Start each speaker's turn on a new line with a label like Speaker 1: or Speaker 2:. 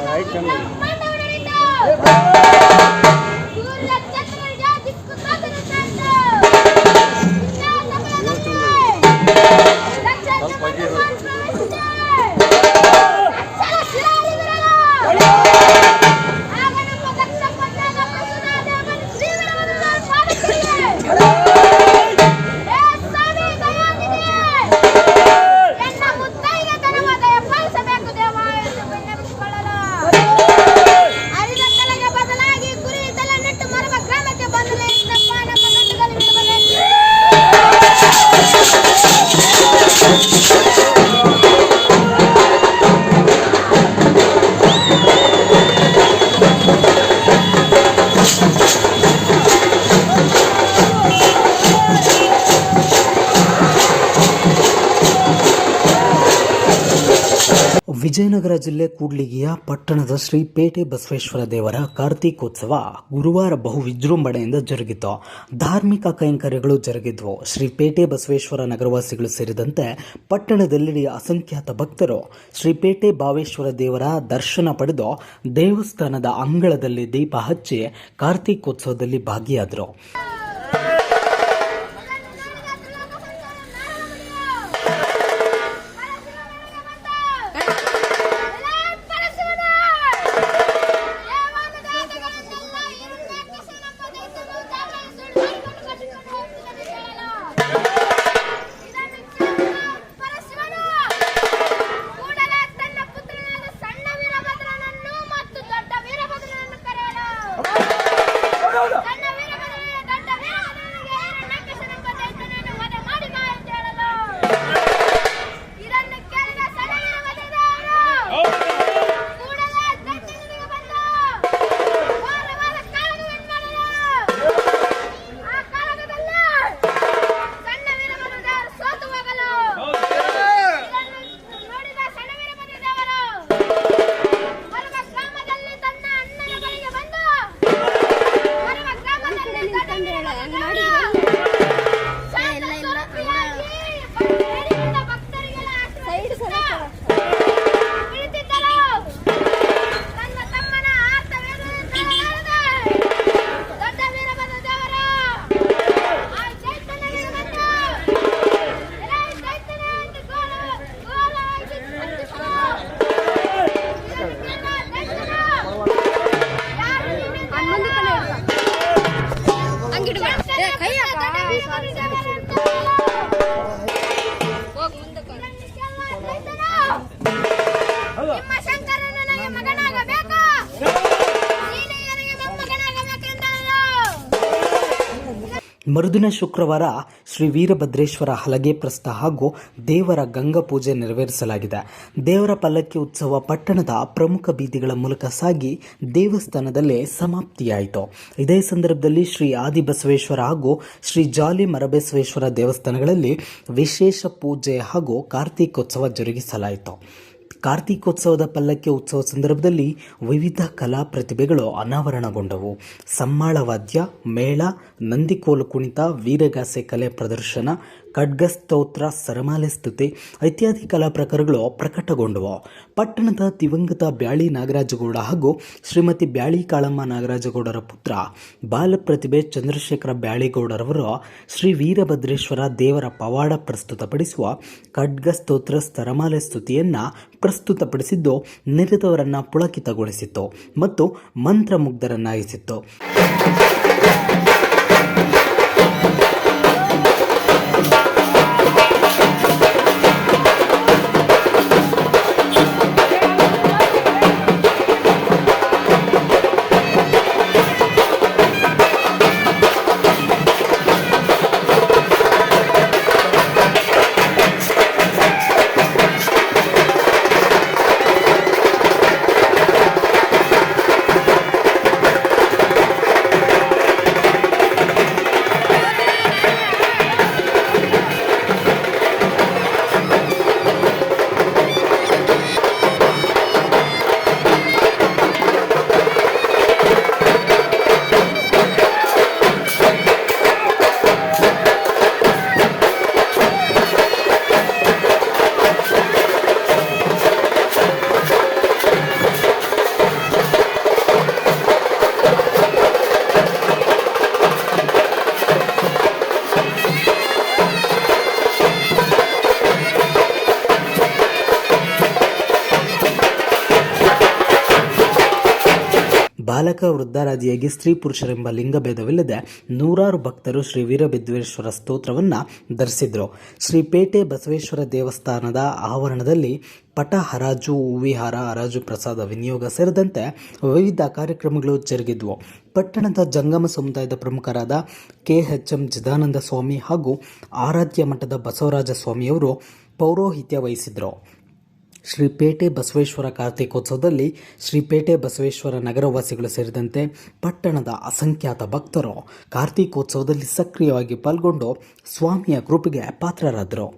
Speaker 1: right?
Speaker 2: Vijayanagara ಜಿಲ್ಲೆ ಕೂಡ್ಲಿಗಿಯ ಪಟ್ಟಣದ ಶ್ರೀ ಪೇಟೆ ಬಸವೇಶ್ವರ ದೇವರ ಕಾರ್ತೀಕೋತ್ಸವ ಗುರುವಾರ ಬಹು ವಿಜೃಂಭಣೆಯಿಂದ ಜರುಗಿತು. ಧಾರ್ಮಿಕ ಕೈಂಕರ್ಯಗಳು ಜರುಗಿದ್ವು. ಶ್ರೀ ಪೇಟೆ ಬಸವೇಶ್ವರ ನಗರವಾಸಿಗಳು ಸೇರಿದಂತೆ ಪಟ್ಟಣದಲ್ಲಿ ಅಸಂಖ್ಯಾತ ಭಕ್ತರು ಶ್ರೀ ಪೇಟೆ ಭಾವೇಶ್ವರ ದೇವರ ದರ್ಶನ ಪಡೆದು ದೇವಸ್ಥಾನದ ಅಂಗಳದಲ್ಲಿ ದೀಪ ಹಚ್ಚಿ ಕಾರ್ತೀಕೋತ್ಸವದಲ್ಲಿ ಭಾಗಿಯಾದರು. ಮರುದಿನ ಶುಕ್ರವಾರ ಶ್ರೀ ವೀರಭದ್ರೇಶ್ವರ ಹಲಗೆ ಪ್ರಸ್ಥ ಹಾಗೂ ದೇವರ ಗಂಗಾ ಪೂಜೆ ನೆರವೇರಿಸಲಾಗಿದೆ. ದೇವರ ಪಲ್ಲಕ್ಕಿ ಉತ್ಸವ ಪಟ್ಟಣದ ಪ್ರಮುಖ ಬೀದಿಗಳ ಮೂಲಕ ಸಾಗಿ ದೇವಸ್ಥಾನದಲ್ಲೇ ಸಮಾಪ್ತಿಯಾಯಿತು. ಇದೇ ಸಂದರ್ಭದಲ್ಲಿ ಶ್ರೀ ಆದಿಬಸವೇಶ್ವರ ಹಾಗೂ ಶ್ರೀ ಜಾಲಿ ಮರಬಸವೇಶ್ವರ ದೇವಸ್ಥಾನಗಳಲ್ಲಿ ವಿಶೇಷ ಪೂಜೆ ಹಾಗೂ ಕಾರ್ತೀಕೋತ್ಸವ ಜರುಗಿಸಲಾಯಿತು. ಕಾರ್ತೀಕೋತ್ಸವದ ಪಲ್ಲಕ್ಕಿ ಉತ್ಸವ ಸಂದರ್ಭದಲ್ಲಿ ವಿವಿಧ ಕಲಾ ಪ್ರತಿಭೆಗಳು ಅನಾವರಣಗೊಂಡವು. ಸಮ್ಮಾಳ ವಾದ್ಯ ಮೇಳ, ನಂದಿಕೋಲು ಕುಣಿತ, ವೀರಗಾಸೆ ಕಲೆ ಪ್ರದರ್ಶನ ಖಡ್ಗಸ್ತೋತ್ರ ಸರಮಾಲೆ ಸ್ತುತಿ ಇತ್ಯಾದಿ ಕಲಾ ಪ್ರಕಾರಗಳು ಪ್ರಕಟಗೊಂಡವು. ಪಟ್ಟಣದ ದಿವಂಗತ ಬ್ಯಾಳಿ ನಾಗರಾಜಗೌಡ ಹಾಗೂ ಶ್ರೀಮತಿ ಬ್ಯಾಳಿ ಕಾಳಮ್ಮ ನಾಗರಾಜಗೌಡರ ಪುತ್ರ ಬಾಲಪ್ರತಿಭೆ ಚಂದ್ರಶೇಖರ ಬ್ಯಾಳಿಗೌಡರವರು ಶ್ರೀ ವೀರಭದ್ರೇಶ್ವರ ದೇವರ ಪವಾಡ ಪ್ರಸ್ತುತಪಡಿಸುವ ಖಡ್ಗಸ್ತೋತ್ರ ಸರಮಾಲೆ ಸ್ತುತಿಯನ್ನ ಪ್ರಸ್ತುತಪಡಿಸಿದ್ದು ನೆರೆದವರನ್ನ ಪುಳಕಿತಗೊಳಿಸಿತ್ತು ಮತ್ತು ಮಂತ್ರಮುಗ್ಧರನ್ನಾಗಿಸಿತ್ತು ಬಾಲಕ ವೃದ್ಧಾರಾದಿಯಾಗಿ ಸ್ತ್ರೀ ಪುರುಷರೆಂಬ ಲಿಂಗಭೇದವಿಲ್ಲದೆ ನೂರಾರು ಭಕ್ತರು ಶ್ರೀ ವೀರಬಿದ್ವೇಶ್ವರ ಸ್ತೋತ್ರವನ್ನು ಧರಿಸಿದ್ರು. ಶ್ರೀ ಪೇಟೆ ಬಸವೇಶ್ವರ ದೇವಸ್ಥಾನದ ಆವರಣದಲ್ಲಿ ಪಟ ಹರಾಜು ಹೂವಿಹಾರ, ಹರಾಜು ಪ್ರಸಾದ ವಿನಿಯೋಗ ಸೇರಿದಂತೆ ವಿವಿಧ ಕಾರ್ಯಕ್ರಮಗಳು ಜರುಗಿದ್ವು. ಪಟ್ಟಣದ ಜಂಗಮ ಸಮುದಾಯದ ಪ್ರಮುಖರಾದ K H M Chidananda Swamy ಹಾಗೂ ಆರಾಧ್ಯ ಮಠದ ಬಸವರಾಜ ಸ್ವಾಮಿಯವರು ಪೌರೋಹಿತ್ಯ ವಹಿಸಿದ್ರು. ಶ್ರೀ ಪೇಟೆ ಬಸವೇಶ್ವರ ಕಾರ್ತಿಕೋತ್ಸವದಲ್ಲಿ ಶ್ರೀ ಪೇಟೆ ಬಸವೇಶ್ವರ ನಗರವಾಸಿಗಳು ಸೇರಿದಂತೆ ಪಟ್ಟಣದ ಅಸಂಖ್ಯಾತ ಭಕ್ತರು ಕಾರ್ತಿಕೋತ್ಸವದಲ್ಲಿ ಸಕ್ರಿಯವಾಗಿ ಪಾಲ್ಗೊಂಡು ಸ್ವಾಮಿಯ ಕೃಪೆಗೆ ಪಾತ್ರರಾದರು.